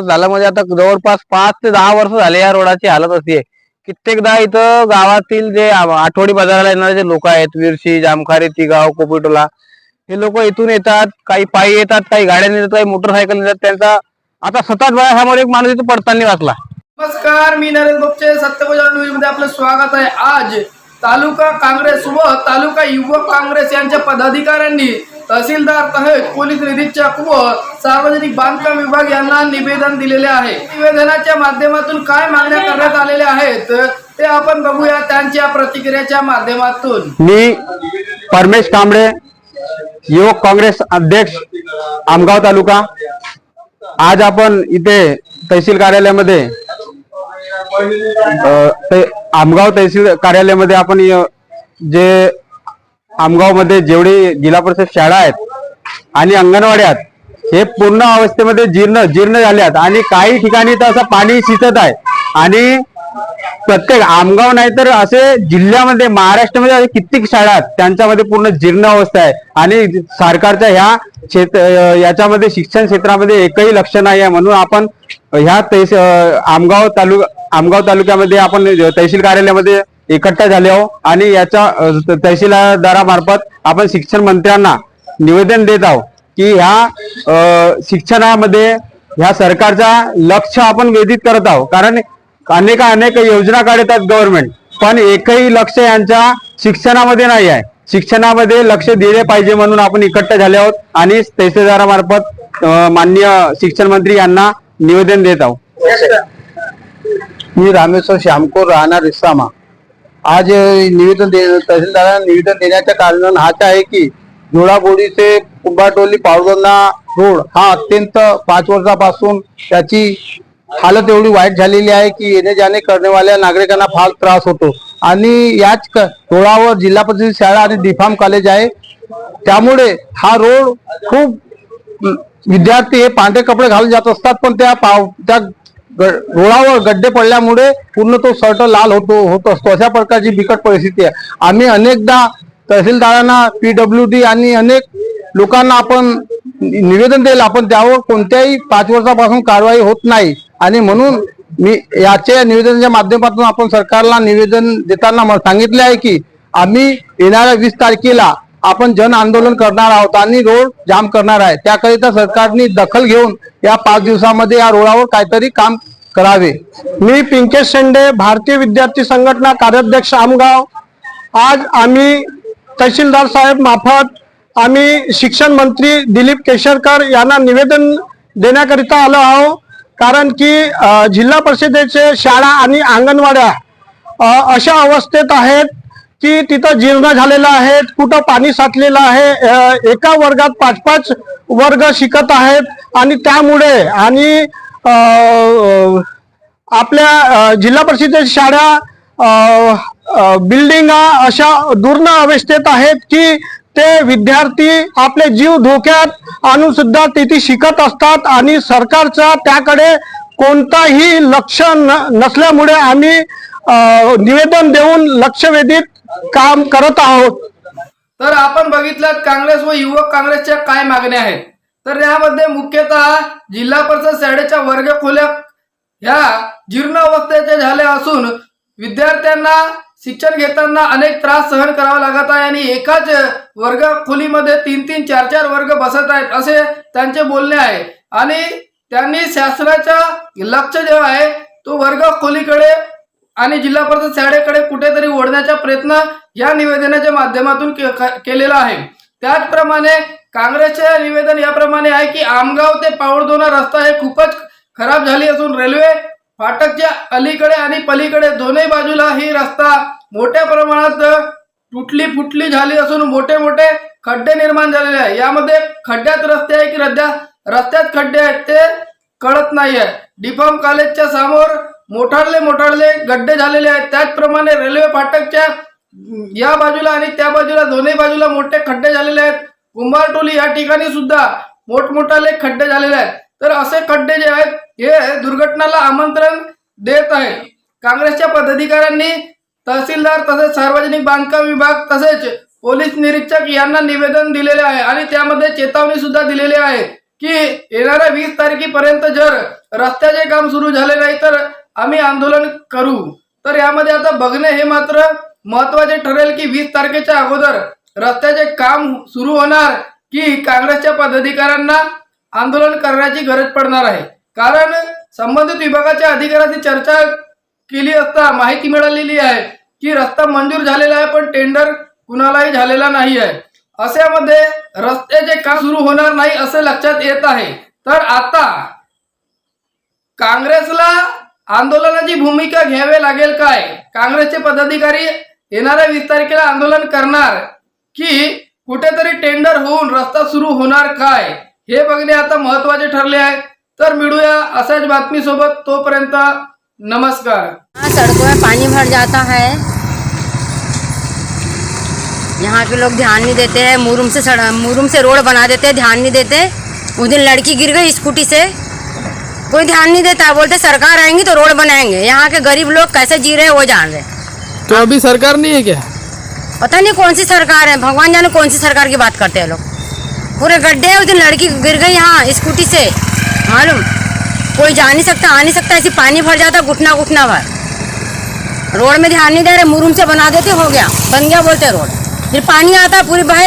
झालं म्हणजे आता जवळपास पाच ते दहा वर्ष झाले या रोडाची हालत अशी आहे. कित्येकदा इथं गावातील जे आठवडी बाजाराला येणारे जे लोक आहेत विरशी जामखारी तिगाव कोपिटोला हे लोक इथून येतात काही पायी येतात काही गाड्या येतात काही मोटरसायकल येतात त्यांचा आता सतत वेळासमोर एक माणूस इथं पडताना वाचला. नमस्कार मी नरेंद्र बोपचे न्यूजमध्ये आपलं स्वागत आहे. आज तालुका काँग्रेस व तालुका युवक काँग्रेस यांच्या पदाधिकाऱ्यांनी तहसीलदार तहत पोलीस निरीक्षक व सार्वजनिक बांधकाम विभाग यांना निवेदन दिलेले आहे. निवेदनाच्या माध्यमातून काय मागण्या करण्यात आलेल्या आहेत ते आपण बघूया त्यांच्या प्रतिक्रियाच्या माध्यमातून. मी परमेश कांबळे युवक काँग्रेस अध्यक्ष आमगाव तालुका. आज आपण इथे तहसील कार्यालयामध्ये ते आमगाव तहसील कार्यालयामध्ये आपण जे आमगावमध्ये जेवढी जिल्हा परिषद शाळा आहेत आणि अंगणवाड्यात हे पूर्ण अवस्थेमध्ये जीर्ण जीर्ण झाल्यात आणि काही ठिकाणी तर असं पाणी शिचत आहे. आणि प्रत्येक आमगाव नाही तर असे जिल्ह्यामध्ये महाराष्ट्रामध्ये असे कित्येक शाळा आहेत त्यांच्यामध्ये पूर्ण जीर्ण अवस्था आहे. आणि सरकारच्या ह्या क्षेत्र याच्यामध्ये शिक्षण क्षेत्रामध्ये एकही लक्ष नाही आहे म्हणून आपण ह्या तहस आमगाव तालुका आमगाव तालुक्यामध्ये आपण तहसील कार्यालयामध्ये एकट्ठा झाले आहो आणि याच्या तहसीलदारामार्फत आपण शिक्षण मंत्र्यांना निवेदन देत आहोत की ह्या शिक्षणामध्ये ह्या सरकारचा लक्ष आपण वेधित करत आहोत. कारण अनेक अनेक योजना काढतात गव्हर्नमेंट पण एकही लक्ष यांच्या शिक्षणामध्ये नाही आहे. शिक्षणामध्ये लक्ष दिले पाहिजे म्हणून आपण इकट्ट झाले आहोत आणि तहसीलदारामार्फत माननीय शिक्षण मंत्री यांना निवेदन देत आहोत. मी रामेश्वर श्यामकोर राहणार रिसामा. आज निवेदन दे तहसीलदारांना निवेदन देण्याचं कारण हाच आहे की जोडाबोडी ते कुंभाटोली पावडोना रोड हा अत्यंत पाच वर्षापासून त्याची हालत एवढी वाईट झालेली आहे की येणे जाणे करण्यावाल्या नागरिकांना फार त्रास होतो. आणि याच क- रोडावर जिल्हा परिषद शाळा आणि डिफार्म कॉलेज आहे. त्यामुळे हा रोड खूप विद्यार्थी हे पांढरे कपडे घालून जात असतात पण त्या पाव त्या ग- रोडावर गड्डे पडल्यामुळे पूर्ण तो शर्ट लाल होतो होत असतो. अशा प्रकारची बिकट परिस्थिती आहे. आम्ही अनेकदा तहसीलदारांना पीडब्ल्यू डी आणि अनेक लोकांना आपण निवेदन दिलं आपण त्यावर कोणत्याही पाच वर्षापासून कारवाई होत नाही. आणि म्हणून मी याच्या निवेदनाच्या माध्यमातून आपण सरकारला निवेदन देताना मला सांगितले आहे की आम्ही येणाऱ्या वीस तारखेला आपण जन आंदोलन करणार आहोत आणि रोड जाम करणार आहे. त्याकरिता सरकारने दखल घेऊन या पाच दिवसामध्ये या रोडावर काहीतरी काम करावे. मी पिंकेश शेंडे भारतीय विद्यार्थी संघटना कार्याध्यक्ष आमगाव. आज आम्ही तहसीलदार साहेब मार्फत आम्ही शिक्षण मंत्री दिलीप केशरकर यांना निवेदन देण्याकरिता आलो आहोत. कारण की जिल्हा परिषदेचे शाळा आणि अंगणवाड्या अशा अवस्थेत आहेत की तिथं जीर्ण झालेलं आहेत कुठं पाणी साचलेलं आहे एका वर्गात पाच पाच वर्ग शिकत आहेत आणि त्यामुळे आणि आपल्या जिल्हा परिषदेच्या शाळा बिल्डिंग अशा दुर्ण अवस्थेत आहेत की ते विद्यार्थी आपले जीव धोक्यात आणून सुद्धा तिथे शिकत असतात आणि सरकारचा त्याकडे कोणताही लक्ष न- नसल्यामुळे आम्ही निवेदन देऊन लक्षवेधित काम करत आहोत. तर आपण बघितलं काँग्रेस व युवक काँग्रेसच्या काय मागण्या आहेत. तर यामध्ये मुख्यतः जिल्हा परिषद शाळेच्या वर्ग खोल्या ह्या जीर्ण अवस्थेच्या झाल्या असून विद्यार्थ्यांना शिक्षण घेताना अनेक त्रास सहन करावा लागत आहे आणि एकाच वर्ग खोलीमध्ये तीन तीन चार चार वर्ग बसत आहेत असे त्यांचे बोलणे आहे. आणि त्यांनी शासनाचा लक्ष जे आहे तो वर्ग खोलीकडे आणि जिल्हा परिषद शाळेकडे कुठेतरी ओढण्याचा प्रयत्न या निवेदनाच्या माध्यमातून केलेला आहे. त्याचप्रमाणे काँग्रेसचे निवेदन याप्रमाणे आहे की आमगाव ते पावडदोना रस्ता हे खूपच खराब झाली असून रेल्वे फाटकच्या अलीकडे आणि पलीकडे दोन्ही बाजूला ही रस्ता मोठ्या प्रमाणात तुटली फुटली झाली असून मोठे मोठे खड्डे निर्माण झालेले आहे. यामध्ये खड्ड्यात रस्ते आहे की रद्या रस्त्यात खड्डे आहेत ते कळत नाहीये. डिफॉर्म कॉलेजच्या समोर मोठाडले मोठाडले गड्डे झालेले आहेत. त्याचप्रमाणे रेल्वे फाटकच्या या बाजूला आणि त्या बाजूला दोन्ही बाजूला मोठे खड्डे झालेले आहेत. कुंभारटोली या ठिकाणी सुद्धा मोठमोठाले खड्डे झालेले आहेत. तर असे खड्डे जे आहेत हे दुर्घटनाला आमंत्रण देत आहे. काँग्रेसच्या पदाधिकाऱ्यांनी तहसीलदार तसेच सार्वजनिक बांधकाम विभाग तसेच पोलीस निरीक्षक यांना निवेदन दिलेले आहे आणि त्यामध्ये चेतावणी सुद्धा दिलेली आहे की येणाऱ्या वीस तारखेपर्यंत जर रस्त्याचे काम सुरू झाले नाही तर आम्ही आंदोलन करू. तर यामध्ये आता बघणे हे मात्र महत्त्वाचे ठरेल की वीस तारखेच्या अगोदर रस्त्याचे काम सुरू होणार की काँग्रेसच्या पदाधिकाऱ्यांना आंदोलन करण्याची गरज पडणार आहे. कारण संबंधित विभागाच्या अधिकाऱ्यांची चर्चा केली असता माहिती मिळालेली आहे की रस्ता मंजूर झालेला आहे पण टेंडर कुणालाही झालेला नाही आहे. अशामध्ये रस्त्याचे काम सुरू होणार नाही असे लक्षात येत आहे. तर आता काँग्रेसला आंदोलनाची भूमिका घ्यावी लागेल काय? काँग्रेसचे पदाधिकारी येणाऱ्या वीस तारखेला आंदोलन करणार की कुठेतरी टेंडर होऊन रस्ता सुरू होणार काय? हे बघणे आता महत्त्वाचे ठरले आहे. तर मिळूया अशाच बातमीसोबत तोपर्यंत नमस्कार. हाँ सड़कों में पानी भर जाता है. यहाँ के लोग ध्यान नहीं देते हैं मुरुम से सड़ मुरुम से रोड बना देते हैं ध्यान नहीं देते। उस दिन लड़की गिर गई स्कूटी से। कोई ध्यान नहीं देता बोलते सरकार आएँगी तो रोड बनाएँगे। यहाँ के गरीब लोग कैसे जी रहे हैं वो जान रहे तो अभी सरकार नहीं है क्या? पता नहीं कौन सी सरकार है। भगवान जाने कौन सी सरकार की बात करते हैं लोग। पूरे गड्ढे हैं उस दिन लड़की गिर गई यहाँ स्कूटी से। मालूम कोई जा नहीं सकता आ नहीं सकता ऐसे पानी भर जाता घुटना घुटना भर। रोड में ध्यान नहीं दे रहे मुरुम से बना देते हो गया। बन गया बोलते रोड। फिर पानी आता पूरी बहल